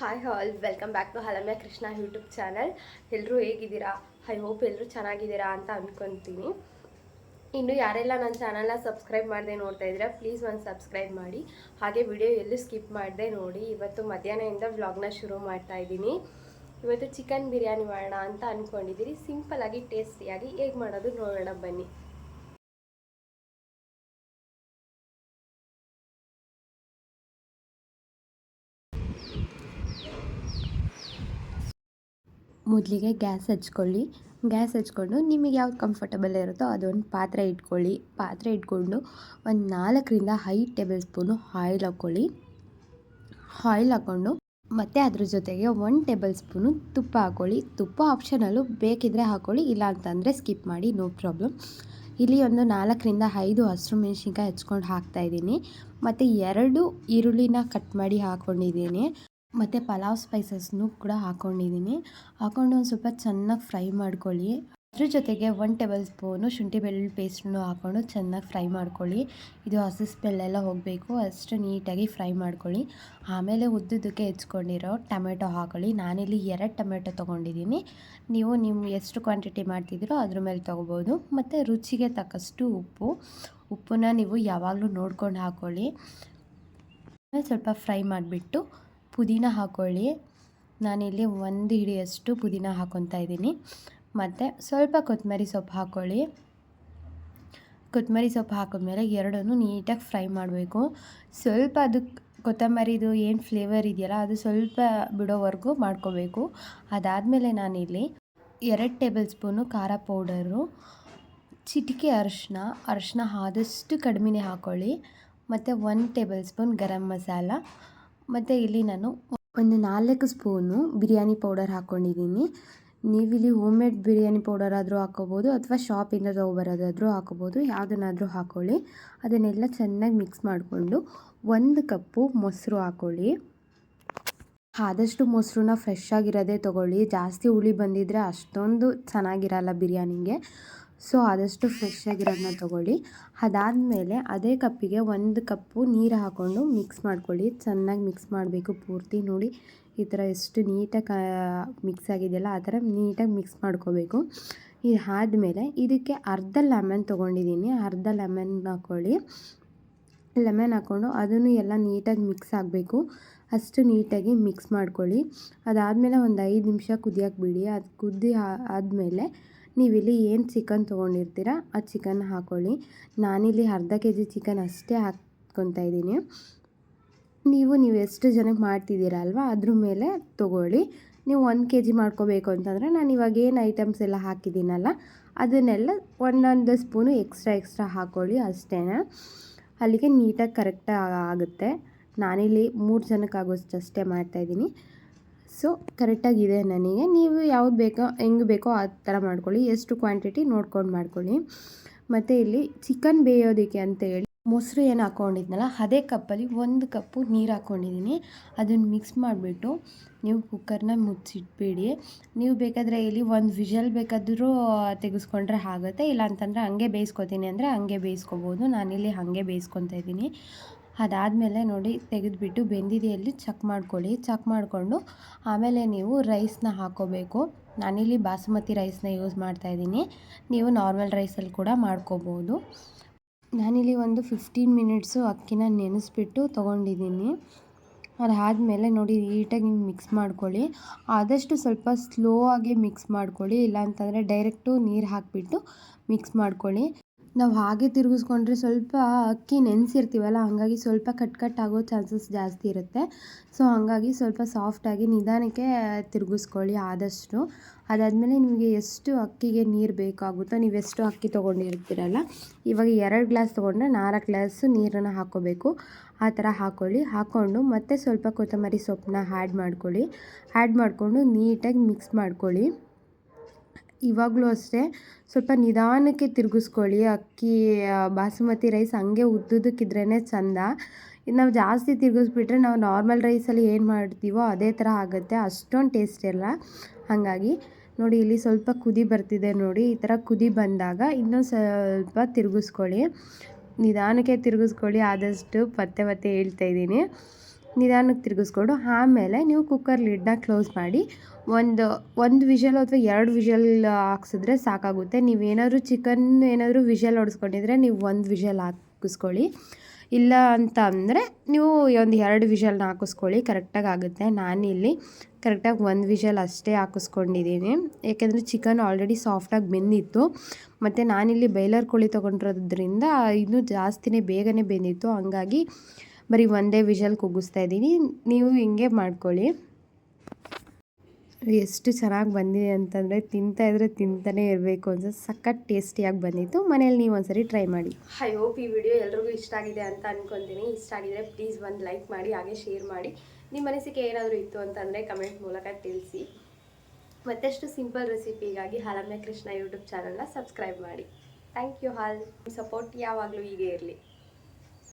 Hi all welcome back to Halamya Krishna YouTube channel ಎಲ್ಲರೂ ಹೇಗಿದ್ದೀರಾ? I hope ಎಲ್ಲರೂ ಚೆನ್ನಾಗಿದ್ದೀರಾ ಅಂತ ಅಂದ್ಕೊತೀನಿ ಇನ್ನು ಯಾರೆಲ್ಲ ನನ್ನ ಚಾನಲ್ನ ಸಬ್ಸ್ಕ್ರೈಬ್ ಮಾಡದೆ ನೋಡ್ತಾ ಇದ್ದೀರಾ ಪ್ಲೀಸ್ ಒಂದು ಸಬ್ಸ್ಕ್ರೈಬ್ ಮಾಡಿ. ಹಾಗೆ ವಿಡಿಯೋ ಎಲ್ಲೂ ಸ್ಕಿಪ್ ಮಾಡದೆ ನೋಡಿ. ಇವತ್ತು ಮಧ್ಯಾಹ್ನದಿಂದ ವ್ಲಾಗ್ನ ಶುರು ಮಾಡ್ತಾ ಇದ್ದೀನಿ. ಇವತ್ತು ಚಿಕನ್ ಬಿರಿಯಾನಿ ಮಾಡೋಣ ಅಂತ ಅಂದ್ಕೊಂಡಿದ್ದೀರಿ ಸಿಂಪಲ್ಲಾಗಿ ಟೇಸ್ಟಿಯಾಗಿ ಹೇಗೆ ಮಾಡೋದು ನೋಡೋಣ ಬನ್ನಿ. ಮೊದಲಿಗೆ ಗ್ಯಾಸ್ ಹಚ್ಕೊಳ್ಳಿ. ಗ್ಯಾಸ್ ಹಚ್ಕೊಂಡು ನಿಮಗೆ ಯಾವ್ದು ಕಂಫರ್ಟಬಲ್ ಇರುತ್ತೋ ಅದೊಂದು ಪಾತ್ರೆ ಇಟ್ಕೊಳ್ಳಿ. ಪಾತ್ರೆ ಇಟ್ಕೊಂಡು ಒಂದು ನಾಲ್ಕರಿಂದ ಐದು ಟೇಬಲ್ ಸ್ಪೂನು ಆಯಿಲ್ ಹಾಕ್ಕೊಳ್ಳಿ. ಆಯಿಲ್ ಹಾಕ್ಕೊಂಡು ಮತ್ತು ಅದ್ರ ಜೊತೆಗೆ ಒನ್ ಟೇಬಲ್ ಸ್ಪೂನು ತುಪ್ಪ ಹಾಕ್ಕೊಳ್ಳಿ. ತುಪ್ಪ ಆಪ್ಷನಲ್ಲೂ ಬೇಕಿದ್ದರೆ ಹಾಕ್ಕೊಳ್ಳಿ, ಇಲ್ಲ ಅಂತಂದರೆ ಸ್ಕಿಪ್ ಮಾಡಿ ನೋ ಪ್ರಾಬ್ಲಮ್ ಇಲ್ಲಿ ಒಂದು ನಾಲ್ಕರಿಂದ ಐದು ಹಸಿರು ಮೆಣಸಿನ್ಕಾಯಿ ಹಚ್ಕೊಂಡು ಹಾಕ್ತಾಯಿದ್ದೀನಿ ಮತ್ತು ಎರಡು ಈರುಳ್ಳಿನ ಕಟ್ ಮಾಡಿ ಹಾಕ್ಕೊಂಡಿದ್ದೀನಿ ಮತ್ತು ಪಲಾವ್ ಸ್ಪೈಸಸ್ನು ಕೂಡ ಹಾಕ್ಕೊಂಡಿದ್ದೀನಿ ಹಾಕ್ಕೊಂಡು ಒಂದು ಸ್ವಲ್ಪ ಚೆನ್ನಾಗಿ ಫ್ರೈ ಮಾಡ್ಕೊಳ್ಳಿ. ಅದ್ರ ಜೊತೆಗೆ ಒನ್ ಟೇಬಲ್ ಸ್ಪೂನು ಶುಂಠಿ ಬೆಳ್ಳುಳ್ಳಿ ಪೇಸ್ಟನ್ನು ಹಾಕ್ಕೊಂಡು ಚೆನ್ನಾಗಿ ಫ್ರೈ ಮಾಡ್ಕೊಳ್ಳಿ. ಇದು ಹಸಿ ಸ್ಮೆಲ್ಲೆಲ್ಲ ಹೋಗಬೇಕು. ಅಷ್ಟು ನೀಟಾಗಿ ಫ್ರೈ ಮಾಡ್ಕೊಳ್ಳಿ. ಆಮೇಲೆ ಉದ್ದುದಕ್ಕೆ ಹೆಚ್ಕೊಂಡಿರೋ ಟೊಮೆಟೊ ಹಾಕೊಳ್ಳಿ. ನಾನಿಲ್ಲಿ ಎರಡು ಟೊಮೆಟೊ ತೊಗೊಂಡಿದ್ದೀನಿ. ನೀವು ನಿಮ್ಮ ಎಷ್ಟು ಕ್ವಾಂಟಿಟಿ ಮಾಡ್ತಿದ್ದೀರೋ ಅದ್ರ ಮೇಲೆ ತೊಗೋಬೋದು. ಮತ್ತು ರುಚಿಗೆ ತಕ್ಕಷ್ಟು ಉಪ್ಪು. ಉಪ್ಪನ್ನ ನೀವು ಯಾವಾಗಲೂ ನೋಡ್ಕೊಂಡು ಹಾಕ್ಕೊಳ್ಳಿ ಸ್ವಲ್ಪ ಫ್ರೈ ಮಾಡಿಬಿಟ್ಟು ಪುದೀನ ಹಾಕ್ಕೊಳ್ಳಿ ನಾನಿಲ್ಲಿ ಒಂದು ಹಿಡಿಯಷ್ಟು ಪುದೀನ ಹಾಕ್ಕೊತಾ ಇದ್ದೀನಿ. ಮತ್ತು ಸ್ವಲ್ಪ ಕೊತ್ತಂಬರಿ ಸೊಪ್ಪು ಹಾಕ್ಕೊಳ್ಳಿ ಕೊತ್ತಂಬರಿ ಸೊಪ್ಪು ಹಾಕಿದ್ಮೇಲೆ ಎರಡನ್ನೂ ನೀಟಾಗಿ ಫ್ರೈ ಮಾಡಬೇಕು. ಸ್ವಲ್ಪ ಅದಕ್ಕೆ ಕೊತ್ತಂಬರಿದು ಏನು ಫ್ಲೇವರ್ ಇದೆಯಲ್ಲ, ಅದು ಸ್ವಲ್ಪ ಬಿಡೋವರೆಗೂ ಮಾಡ್ಕೋಬೇಕು. ಅದಾದಮೇಲೆ ನಾನಿಲ್ಲಿ ಎರಡು ಟೇಬಲ್ ಸ್ಪೂನು ಖಾರ ಪೌಡರು, ಚಿಟಿಕೆ ಅರಿಶಿನ ಅರಿಶಿನ ಆದಷ್ಟು ಕಡಿಮೆನೇ ಹಾಕ್ಕೊಳ್ಳಿ ಮತ್ತು ಒಂದು ಟೇಬಲ್ ಸ್ಪೂನ್ ಗರಂ ಮಸಾಲ ಮತ್ತು ಇಲ್ಲಿ ನಾನು ಒಂದು ನಾಲ್ಕು ಸ್ಪೂನು ಬಿರಿಯಾನಿ ಪೌಡರ್ ಹಾಕ್ಕೊಂಡಿದ್ದೀನಿ. ನೀವಿಲ್ಲಿ ಹೋಮ್ ಮೇಡ್ ಬಿರಿಯಾನಿ ಪೌಡರ್ ಆದರೂ ಹಾಕೋಬೋದು ಅಥವಾ ಶಾಪಿಂದ ತೊಗೊಬರೋದಾದರೂ ಹಾಕೋಬೋದು ಯಾವುದನ್ನಾದರೂ ಹಾಕ್ಕೊಳ್ಳಿ. ಅದನ್ನೆಲ್ಲ ಚೆನ್ನಾಗಿ ಮಿಕ್ಸ್ ಮಾಡಿಕೊಂಡು ಒಂದು ಕಪ್ಪು ಮೊಸರು ಹಾಕ್ಕೊಳ್ಳಿ. ಆದಷ್ಟು ಮೊಸರನ್ನ ಫ್ರೆಶ್ ಆಗಿರೋದೇ ತೊಗೊಳ್ಳಿ. ಜಾಸ್ತಿ ಹುಳಿ ಬಂದಿದ್ದರೆ ಅಷ್ಟೊಂದು ಚೆನ್ನಾಗಿರಲ್ಲ ಬಿರಿಯಾನಿಗೆ. ಸೊ ಆದಷ್ಟು ಫ್ರೆಶ್ ಆಗಿರೋದನ್ನ ತೊಗೊಳ್ಳಿ. ಅದಾದಮೇಲೆ ಅದೇ ಕಪ್ಪಿಗೆ ಒಂದು ಕಪ್ಪು ನೀರು ಹಾಕ್ಕೊಂಡು ಮಿಕ್ಸ್ ಮಾಡ್ಕೊಳ್ಳಿ. ಚೆನ್ನಾಗಿ ಮಿಕ್ಸ್ ಮಾಡಬೇಕು ಪೂರ್ತಿ ನೋಡಿ. ಈ ಥರ ಎಷ್ಟು ನೀಟಾಗಿ ಮಿಕ್ಸ್ ಆಗಿದೆಯಲ್ಲ ಆ ಥರ ನೀಟಾಗಿ ಮಿಕ್ಸ್ ಮಾಡ್ಕೋಬೇಕು. ಇದು ಆದಮೇಲೆ ಇದಕ್ಕೆ ಅರ್ಧ ಲೆಮನ್ ತೊಗೊಂಡಿದ್ದೀನಿ ಅರ್ಧ ಲೆಮನ್ ಹಾಕ್ಕೊಳ್ಳಿ ಲೆಮನ್ ಹಾಕ್ಕೊಂಡು ಅದನ್ನು ಎಲ್ಲ ನೀಟಾಗಿ ಮಿಕ್ಸ್ ಆಗಬೇಕು. ಅಷ್ಟು ನೀಟಾಗಿ ಮಿಕ್ಸ್ ಮಾಡ್ಕೊಳ್ಳಿ. ಅದಾದಮೇಲೆ ಒಂದು ಐದು ನಿಮಿಷ ಕುದಿಯೋಕೆ ಬಿಡಿ. ಅದು ಕುದ್ದಿ ಆದಮೇಲೆ ನೀವಿಲ್ಲಿ ಏನು ಚಿಕನ್ ತೊಗೊಂಡಿರ್ತೀರ ಆ ಚಿಕನ್ ಹಾಕ್ಕೊಳ್ಳಿ ನಾನಿಲ್ಲಿ ಅರ್ಧ ಕೆ ಜಿ ಚಿಕನ್ ಅಷ್ಟೇ ಹಾಕ್ಕೊತಾ ಇದ್ದೀನಿ. ನೀವು ನೀವು ಎಷ್ಟು ಜನಕ್ಕೆ ಮಾಡ್ತಿದ್ದೀರ ಅಲ್ವಾ, ಅದ್ರ ಮೇಲೆ ತೊಗೊಳ್ಳಿ. ನೀವು ಒಂದು ಕೆ ಜಿ ಮಾಡ್ಕೋಬೇಕು ಅಂತಂದರೆ ನಾನು ಇವಾಗ ಏನು ಐಟಮ್ಸ್ ಎಲ್ಲ ಹಾಕಿದ್ದೀನಲ್ಲ, ಅದನ್ನೆಲ್ಲ ಒಂದೊಂದು ಸ್ಪೂನು ಎಕ್ಸ್ಟ್ರಾ ಎಕ್ಸ್ಟ್ರಾ ಹಾಕ್ಕೊಳ್ಳಿ ಅಷ್ಟೇ ಅಲ್ಲಿಗೆ ನೀಟಾಗಿ ಕರೆಕ್ಟಾಗಿ ಆಗುತ್ತೆ. ನಾನಿಲ್ಲಿ ಮೂರು ಜನಕ್ಕೆ ಆಗೋಷ್ಟು ಅಷ್ಟೇ ಮಾಡ್ತಾಯಿದ್ದೀನಿ ಸೊ, ಕರೆಕ್ಟಾಗಿದೆ ನನಗೆ. ನೀವು ಯಾವ್ದು ಬೇಕೋ, ಹೆಂಗೆ ಬೇಕೋ ಆ ಥರ ಮಾಡ್ಕೊಳ್ಳಿ. ಎಷ್ಟು ಕ್ವಾಂಟಿಟಿ ನೋಡ್ಕೊಂಡು ಮಾಡ್ಕೊಳ್ಳಿ. ಮತ್ತು ಇಲ್ಲಿ ಚಿಕನ್ ಬೇಯೋದಕ್ಕೆ ಅಂತೇಳಿ ಮೊಸರು ಏನು ಹಾಕ್ಕೊಂಡಿದ್ನಲ್ಲ ಅದೇ ಕಪ್ಪಲ್ಲಿ ಒಂದು ಕಪ್ಪು ನೀರು ಹಾಕ್ಕೊಂಡಿದ್ದೀನಿ ಅದನ್ನು ಮಿಕ್ಸ್ ಮಾಡಿಬಿಟ್ಟು ನೀವು ಕುಕ್ಕರ್ನ ಮುಚ್ಚಿಟ್ಬೇಡಿ. ನೀವು ಬೇಕಾದರೆ ಇಲ್ಲಿ ಒಂದು ವಿಷಲ್ ಬೇಕಾದರೂ ತೆಗೆಸ್ಕೊಂಡ್ರೆ ಆಗುತ್ತೆ. ಇಲ್ಲ ಅಂತಂದರೆ ಹಂಗೆ ಬೇಯಿಸ್ಕೊತೀನಿ ಅಂದರೆ ಹಂಗೆ ಬೇಯಿಸ್ಕೊಬೋದು. ನಾನಿಲ್ಲಿ ಹಾಗೆ ಬೇಯಿಸ್ಕೊತಾ ಇದ್ದೀನಿ. ಅದಾದಮೇಲೆ ನೋಡಿ ತೆಗೆದುಬಿಟ್ಟು ಬೆಂದಿದೆಯಲ್ಲಿ ಚಕ್ ಮಾಡ್ಕೊಳ್ಳಿ. ಚಕ್ ಮಾಡಿಕೊಂಡು ಆಮೇಲೆ ನೀವು ರೈಸ್ನ ಹಾಕೋಬೇಕು. ನಾನಿಲ್ಲಿ ಬಾಸುಮತಿ ರೈಸ್ನ ಯೂಸ್ ಮಾಡ್ತಾಯಿದ್ದೀನಿ ನೀವು ನಾರ್ಮಲ್ ರೈಸಲ್ಲಿ ಕೂಡ ಮಾಡ್ಕೋಬೋದು. ನಾನಿಲ್ಲಿ ಒಂದು ಫಿಫ್ಟೀನ್ ಮಿನಿಟ್ಸು ಅಕ್ಕಿನ ನೆನೆಸ್ಬಿಟ್ಟು ತೊಗೊಂಡಿದ್ದೀನಿ. ಅದಾದಮೇಲೆ ನೋಡಿ ನೀಟಾಗಿ ಮಿಕ್ಸ್ ಮಾಡ್ಕೊಳ್ಳಿ. ಆದಷ್ಟು ಸ್ವಲ್ಪ ಸ್ಲೋ ಆಗಿ ಮಿಕ್ಸ್ ಮಾಡ್ಕೊಳ್ಳಿ. ಇಲ್ಲಾಂತಂದರೆ ಡೈರೆಕ್ಟು ನೀರು ಹಾಕಿಬಿಟ್ಟು ಮಿಕ್ಸ್ ಮಾಡ್ಕೊಳ್ಳಿ. ನಾವು ಹಾಗೆ ತಿರುಗಿಸ್ಕೊಂಡ್ರೆ ಸ್ವಲ್ಪ ಅಕ್ಕಿ ನೆನೆಸಿರ್ತೀವಲ್ಲ, ಹಾಗಾಗಿ ಸ್ವಲ್ಪ ಕಟ್ ಕಟ್ ಆಗೋ ಚಾನ್ಸಸ್ ಜಾಸ್ತಿ ಇರುತ್ತೆ. ಸೊ, ಹಾಗಾಗಿ ಸ್ವಲ್ಪ ಸಾಫ್ಟಾಗಿ ನಿಧಾನಕ್ಕೆ ತಿರುಗಿಸ್ಕೊಳ್ಳಿ ಆದಷ್ಟು. ಅದಾದಮೇಲೆ ನಿಮಗೆ ಎಷ್ಟು ಅಕ್ಕಿಗೆ ನೀರು ಬೇಕಾಗುತ್ತೋ, ನೀವು ಎಷ್ಟು ಅಕ್ಕಿ ತೊಗೊಂಡಿರ್ತೀರಲ್ಲ, ಇವಾಗ ಎರಡು ಗ್ಲಾಸ್ ತೊಗೊಂಡ್ರೆ ನಾಲ್ಕು ಗ್ಲಾಸು ನೀರನ್ನು ಹಾಕ್ಕೋಬೇಕು ಆ ಥರ ಹಾಕ್ಕೊಳ್ಳಿ ಹಾಕ್ಕೊಂಡು ಮತ್ತೆ ಸ್ವಲ್ಪ ಕೊತ್ತಂಬರಿ ಸೊಪ್ಪನ್ನ ಆ್ಯಡ್ ಮಾಡ್ಕೊಳ್ಳಿ. ಆ್ಯಡ್ ಮಾಡಿಕೊಂಡು ನೀಟಾಗಿ ಮಿಕ್ಸ್ ಮಾಡ್ಕೊಳ್ಳಿ. ಇವಾಗಲೂ ಅಷ್ಟೇ, ಸ್ವಲ್ಪ ನಿಧಾನಕ್ಕೆ ತಿರುಗಿಸ್ಕೊಳ್ಳಿ. ಅಕ್ಕಿ ಬಾಸುಮತಿ ರೈಸ್ ಹಂಗೆ ಉದ್ದುದಕ್ಕಿದ್ರೇ ಚೆಂದ. ನಾವು ಜಾಸ್ತಿ ತಿರುಗಿಸ್ಬಿಟ್ರೆ ನಾವು ನಾರ್ಮಲ್ ರೈಸಲ್ಲಿ ಏನು ಮಾಡ್ತೀವೋ ಅದೇ ಥರ ಆಗುತ್ತೆ. ಅಷ್ಟೊಂದು ಟೇಸ್ಟ್ ಇಲ್ಲ ಹಾಗಾಗಿ ನೋಡಿ, ಇಲ್ಲಿ ಸ್ವಲ್ಪ ಕುದಿ ಬರ್ತಿದೆ ನೋಡಿ. ಈ ಥರ ಕುದಿ ಬಂದಾಗ ಇನ್ನೂ ಸ್ವಲ್ಪ ತಿರುಗಿಸ್ಕೊಳ್ಳಿ. ನಿಧಾನಕ್ಕೆ ತಿರುಗಿಸ್ಕೊಳ್ಳಿ. ಆದಷ್ಟು ಪತ್ತೆ ಪತ್ತೆ ಹೇಳ್ತಾ ಇದ್ದೀನಿ. ನಿಧಾನಕ್ಕೆ ತಿರುಗಿಸ್ಕೊಂಡು ಆಮೇಲೆ ನೀವು ಕುಕ್ಕರ್ ಲಿಡ್ನ ಕ್ಲೋಸ್ ಮಾಡಿ ಒಂದು ಒಂದು ವಿಷಲ್ ಅಥವಾ ಎರಡು ವಿಷಲ್ ಹಾಕ್ಸಿದ್ರೆ ಸಾಕಾಗುತ್ತೆ. ನೀವೇನಾದರೂ ಚಿಕನ್ ಏನಾದರೂ ವಿಷಲ್ ಹೊಡೆಸ್ಕೊಂಡಿದ್ರೆ ನೀವು ಒಂದು ವಿಷಲ್ ಹಾಕಿಸ್ಕೊಳ್ಳಿ. ಇಲ್ಲ ಅಂತ ಅಂದರೆ ನೀವು ಒಂದು ಎರಡು ವಿಷಲ್ನ ಹಾಕಿಸ್ಕೊಳ್ಳಿ ಕರೆಕ್ಟಾಗಿ ಆಗುತ್ತೆ. ನಾನಿಲ್ಲಿ ಕರೆಕ್ಟಾಗಿ ಒಂದು ವಿಷಲ್ ಅಷ್ಟೇ ಹಾಕಿಸ್ಕೊಂಡಿದ್ದೀನಿ. ಏಕೆಂದರೆ ಚಿಕನ್ ಆಲ್ರೆಡಿ ಸಾಫ್ಟಾಗಿ ಬೆಂದಿತ್ತು. ಮತ್ತು ನಾನಿಲ್ಲಿ ಬೈಲರ್ ಕೋಳಿ ತೊಗೊಂಡಿರೋದ್ರಿಂದ ಇನ್ನೂ ಜಾಸ್ತಿನೇ ಬೇಗನೆ ಬೆಂದಿತ್ತು. ಹಂಗಾಗಿ ಬರೀ ಒಂದೇ ವಿಷಲ್ ಕುಗ್ಗಿಸ್ತಾ ಇದ್ದೀನಿ. ನೀವು ಹಿಂಗೆ ಮಾಡ್ಕೊಳ್ಳಿ. ಎಷ್ಟು ಚೆನ್ನಾಗಿ ಬಂದಿದೆ ಅಂತಂದರೆ ತಿಂತಾ ಇದ್ರೆ ತಿಂತಾನೆ ಇರಬೇಕು ಅಂತ ಸಖತ್ ಟೇಸ್ಟಿಯಾಗಿ ಬಂದಿತ್ತು. ಮನೇಲಿ ನೀವು ಒಂದ್ಸರಿ ಟ್ರೈ ಮಾಡಿ. ಐ ಹೋಪ್ ಈ ವಿಡಿಯೋ ಎಲ್ರಿಗೂ ಇಷ್ಟ ಆಗಿದೆ ಅಂತ ಅನ್ಕೊಂತೀನಿ. ಇಷ್ಟ ಆಗಿದ್ರೆ ಪ್ಲೀಸ್ ಒಂದು ಲೈಕ್ ಮಾಡಿ, ಹಾಗೆ ಶೇರ್ ಮಾಡಿ. ನಿಮ್ಮ ಮನಸ್ಸಿಗೆ ಏನಾದರೂ ಇತ್ತು ಅಂತಂದರೆ ಕಮೆಂಟ್ ಮೂಲಕ ತಿಳಿಸಿ. ಮತ್ತಷ್ಟು ಸಿಂಪಲ್ ರೆಸಿಪಿಗಾಗಿ ಹಾಲಮ್ಯ ಕೃಷ್ಣ ಯೂಟ್ಯೂಬ್ ಚಾನಲ್ನ ಸಬ್ಸ್ಕ್ರೈಬ್ ಮಾಡಿ. Thank you all. ಸಪೋರ್ಟ್ ಯಾವಾಗಲೂ ಹೀಗೆ ಇರಲಿ.